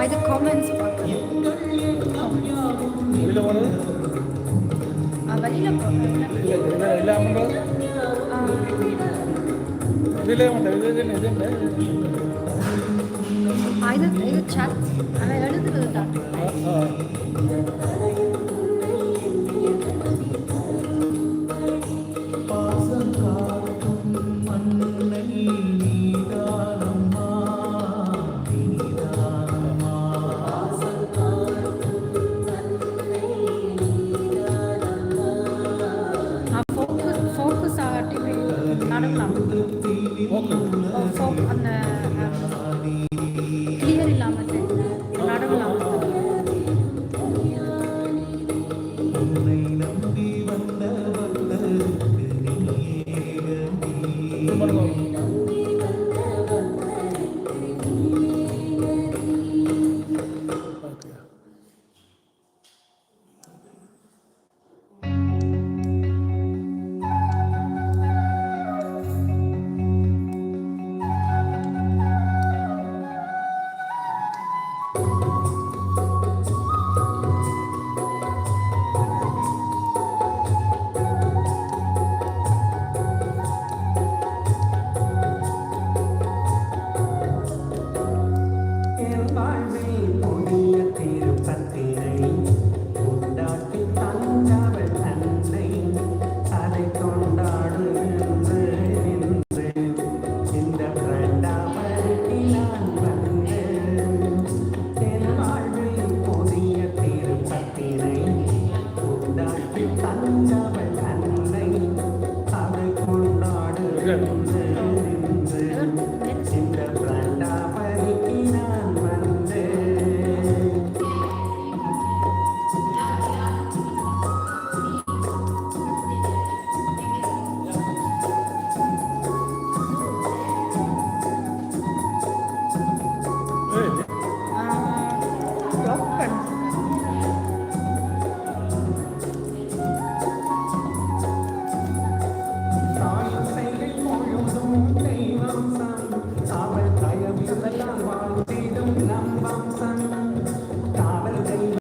அது காமெண்ட்ஸ் பார்க்கணும் வெளியில் போனது போகிறேன் இல்லை இல்லை இல்லாமல் ఆయన చాట్ ఆమె ఎడదు కదా আমাদের। 어떻게 할까? 네.